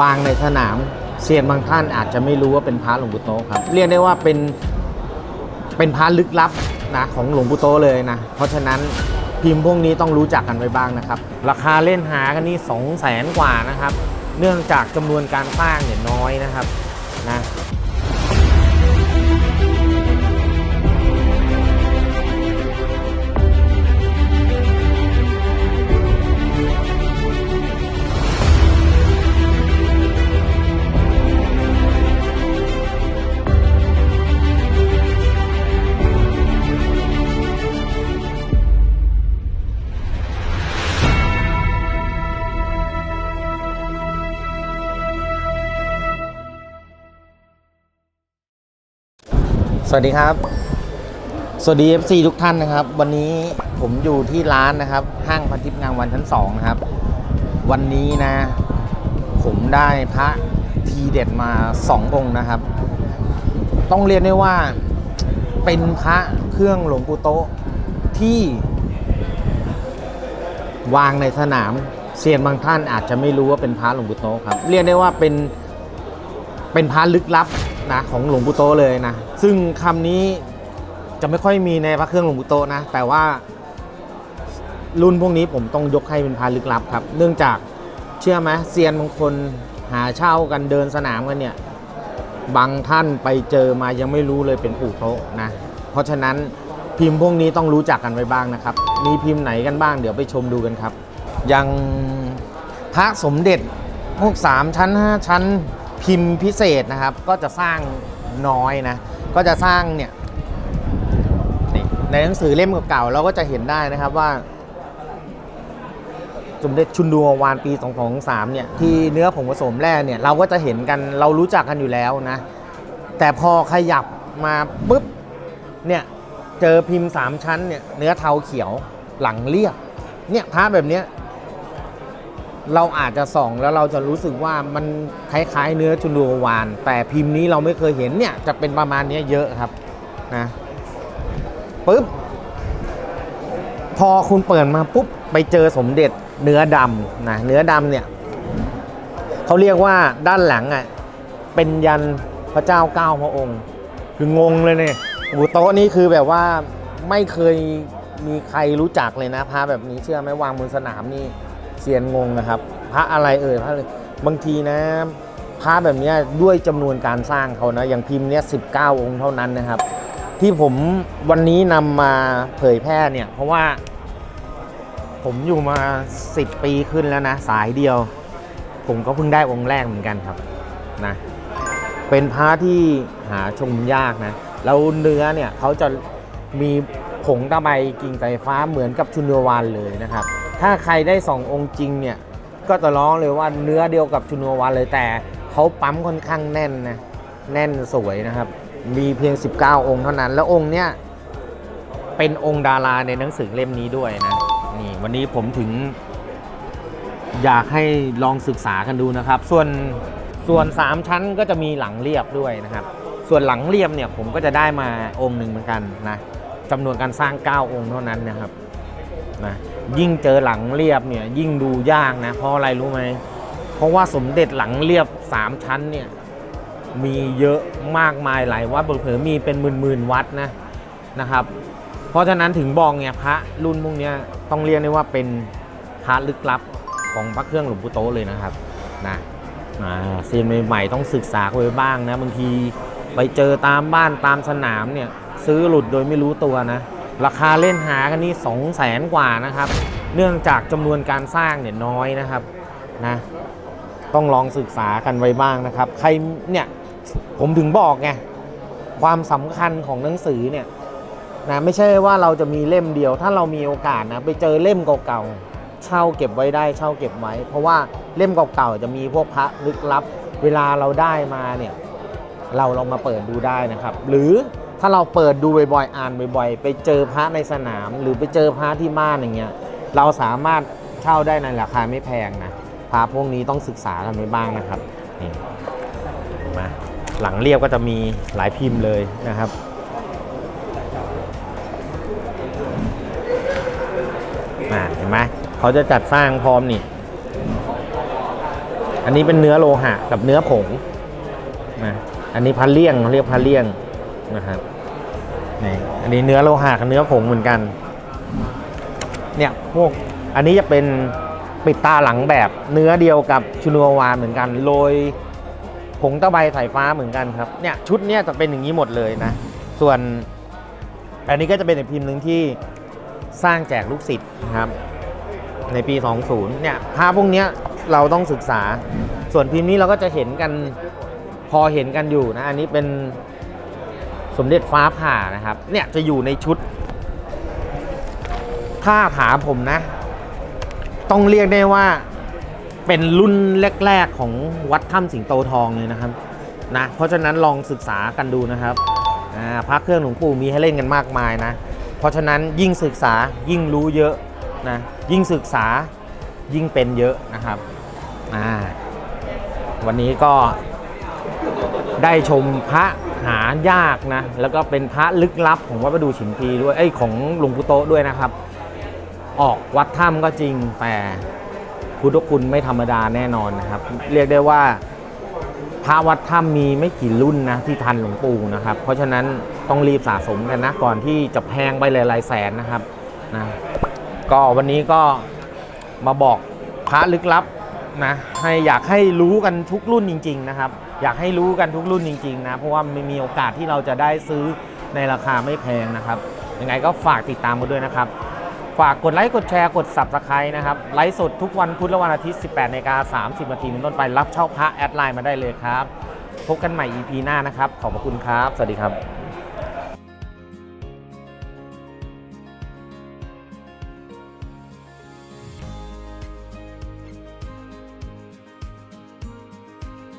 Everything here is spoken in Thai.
วางในสนามเซียนบางท่านอาจจะไม่รู้ว่าเป็นพระหลวงปู่โตครับ เรียกได้ว่าเป็นเป็นพระลึกลับนะของหลวงปู่โตเลยนะ เพราะฉะนั้นพิมพ์พวกนี้ต้องรู้จักกันไว้บ้างนะครับ ราคาเล่นหากันนี่สองแสนกว่านะครับ เนื่องจากจำนวนการสร้างเนี่ยน้อยนะครับนะ สวัสดีครับ สวัสดี FC ทุกท่านนะครับ วันนี้ผมอยู่ที่ร้านนะครับ ห้างพันทิพย์งามวันชั้นสองนะครับ วันนี้นะ ผมได้พระทีเด็ดมาสององค์นะครับ ต้องเรียนได้ว่าเป็นพระเครื่องหลวงปู่โตะที่ วางในสนามเซียนบางท่านอาจจะไม่รู้ว่าเป็นพระหลวงปู่โตะครับ เรียกได้ว่าเป็นเป็นพระลึกลับ นะของหลวงปู่โตเลยนะ ซึ่งคำนี้จะไม่ค่อยมีในพระเครื่องหลวงปู่โตนะ แต่ว่ารุ่นพวกนี้ผมต้องยกให้เป็นพระลึกลับครับ เนื่องจากเชื่อไหมเซียนบางคนหาเช่ากันเดินสนามกันเนี่ย บางท่านไปเจอมายังไม่รู้เลยเป็นปู่โตนะ เพราะฉะนั้นพิมพ์พวกนี้ต้องรู้จักกันไว้บ้างนะครับ มีพิมพ์ไหนกันบ้างเดี๋ยวไปชมดูกันครับอย่างพระสมเด็จพวก3ชั้น5ชั้น พิมพ์พิเศษนะครับ ก็จะสร้างน้อยนะ ก็จะสร้างเนี่ยในหนังสือเล่มเก่าๆเราก็จะเห็นได้นะครับว่า สมเด็จชุนดวงวานปี223เนี่ยที่เนื้อผงผสมแร่เนี่ยเราก็จะเห็นกันเรารู้จักกันอยู่แล้วนะ แต่พอขยับมาปุ๊บเนี่ยเจอพิมพ์ 3 ชั้นเนี่ยเนื้อเทาเขียวหลังเรียบเนี่ยพระแบบเนี้ย เราอาจจะส่องแล้วเราจะรู้สึกว่ามันคล้ายๆ เนื้อชุนดวงวาน แต่พิมพ์นี้เราไม่เคยเห็นเนี่ยจะเป็นประมาณนี้เยอะครับนะปุ๊บพอคุณเปิดมาปุ๊บไปเจอสมเด็จเนื้อดำนะเนื้อดำเนี่ยเขาเรียกว่าด้านหลังอะเป็นยันพระเจ้าเก้าพระองค์ คืองงเลยเนี่ยบูโต๊ะนี่คือแบบว่าไม่เคยมีใครรู้จักเลยนะพระแบบนี้เชื่อไหมวางบนสนามนี่ เซียนงงนะครับ พระอะไรเอ่ยพระอะไรบางทีนะพระแบบนี้ด้วยจำนวนการสร้างเขานะอย่างพิมพ์เนี้ยสิองค์เท่านั้นนะครับ ที่ผมวันนี้นำมาเผยแพร่เนี่ย เพราะว่า ผมอยู่มา 10 ปีขึ้นแล้วนะ สายเดียว ผมก็เพิ่งได้องค์แรกเหมือนกันครับนะเป็นพระที่หาชมยากนะแล้วเนื้อเนี่ยเขาจะมีผงตะไบกิ่งไก่ฟ้าเหมือนกับชุนเววานเลยนะครับ ถ้าใครได้สององค์จริงเนี่ย ก็จะร้องเลยว่าเนื้อเดียวกับชุนเววานเลยแต่เขาปั๊มค่อนข้างแน่นนะ แน่นสวยนะครับ มีเพียง 19 องค์เท่านั้น แล้วองค์เนี้ยเป็นองค์ดาราในหนังสือเล่มนี้ด้วยนะ นี่วันนี้ผมถึง อยากให้ลองศึกษากันดูนะครับ ส่วนส่วน 3 ชั้นก็จะมีหลังเรียบด้วยนะครับ ส่วนหลังเรียบเนี่ยผมก็จะได้มาองค์หนึ่งเหมือนกันนะจำนวนการสร้าง 9 องค์เท่านั้นนะครับนะ ยิ่งเจอหลังเรียบเนี่ยยิ่งดูยากนะ เพราะอะไรรู้ไหม เพราะว่าสมเด็จหลังเรียบ 3 ชั้นเนี่ยมีเยอะมากมายหลายวัดเผลอมีเป็นหมื่นๆวัดนะนะครับ เพราะฉะนั้นถึงบอกไงพระรุ่นพวกนี้ต้องเรียกได้ว่าเป็นพระลึกลับของพระเครื่องหลวงปู่โตเลยนะครับนะอ่าเซียนใหม่ๆต้องศึกษาไว้บ้างนะบางทีไปเจอตามบ้านตามสนามเนี่ยซื้อหลุดโดยไม่รู้ตัวนะ ราคาเล่นหากันนี่สองแสนกว่านะครับ เนื่องจากจำนวนการสร้างเนี่ยน้อยนะครับนะต้องลองศึกษากันไว้บ้างนะครับ ใครเนี่ยผมถึงบอกไงความสำคัญของหนังสือเนี่ยนะไม่ใช่ว่าเราจะมีเล่มเดียว ถ้าเรามีโอกาสนะไปเจอเล่มเก่าๆเช่าเก็บไว้ได้เช่าเก็บไว้ เพราะว่าเล่มเก่าๆจะมีพวกพระลึกลับ เวลาเราได้มาเนี่ยเราลองมาเปิดดูได้นะครับ หรือ ถ้าเราเปิดดูบ่อยๆ อ่านบ่อยๆ ไปเจอพระในสนาม หรือไปเจอพระที่บ้านอย่างเงี้ย เราสามารถเช่าได้ในราคาไม่แพงนะพาพวกนี้ต้องศึกษากันไว้บ้างนะครับนี่มาหลังเรียบก็จะมีหลายพิมพ์เลยนะครับอ่าเห็นไหมเขาจะจัดสร้างพร้อมนี่ อันนี้เป็นเนื้อโลหะกับเนื้อผงนะอันนี้พันเลี่ยงเขาเรียกพันเลี่ยง นะครับนี่อันนี้เนื้อโลหะกับเนื้อผงเหมือนกัน เนี่ยพวกอันนี้จะเป็นปิดตาหลังแบบเนื้อเดียวกับชุนัววานเหมือนกันโรยผงตะไบสายฟ้าเหมือนกันครับเนี่ยชุดเนี้ยจะเป็นอย่างนี้หมดเลยนะ ส่วนอันนี้ก็จะเป็นอีกพิมพ์หนึ่งที่สร้างแจกลูกศิษย์นะครับ ในปี 20 เนี่ยภาพพวกนี้เราต้องศึกษา ส่วนพิมพ์นี้เราก็จะเห็นกันพอเห็นกันอยู่นะ อันนี้เป็น สมเด็จฟ้าผ่านะครับ เนี่ยจะอยู่ในชุด ถ้าถามผมนะ ต้องเรียกได้ว่าเป็นรุ่นแรก ๆ ของวัดถ้ำสิงโตทองเลยนะครับนะเพราะฉะนั้นลองศึกษากันดูนะครับอ่าพระเครื่องหลวงปู่มีให้เล่นกันมากมายนะ เพราะฉะนั้นยิ่งศึกษายิ่งรู้เยอะนะยิ่งศึกษายิ่งเป็นเยอะนะครับอ่าวันนี้ก็ได้ชมพระ หายากนะ แล้วก็เป็นพระลึกลับของวัดประดูฉิมพีด้วยเอ้ของหลวงปู่โตด้วยนะครับ ออกวัดถ้ำก็จริงแต่พุทธคุณไม่ธรรมดาแน่นอนนะครับ เรียกได้ว่าพระวัดถ้ำมีไม่กี่รุ่นนะที่ทันหลวงปู่นะครับ เพราะฉะนั้นต้องรีบสะสมกันนะก่อนที่จะแพงไปหลายๆแสนนะครับนะก็วันนี้ก็มาบอกพระลึกลับนะให้อยากให้รู้กันทุกรุ่นจริง ๆ นะครับ อยากให้รู้กันทุกรุ่นจริง ๆ นะ เพราะว่าไม่มีโอกาสที่เราจะได้ซื้อในราคาไม่แพงนะครับยังไงก็ฝากติดตามมาด้วยนะครับ ฝากกดไลค์กดแชร์กด subscribe นะครับ ไลฟ์สดทุกวันพุธและวันอาทิตย์ 18นาฬิกา30นาทีเป็นต้นไปรับเช่าพระแอดไลน์มาได้เลยครับ พบกันใหม่ EP หน้านะครับ ขอบพระคุณครับ สวัสดีครับ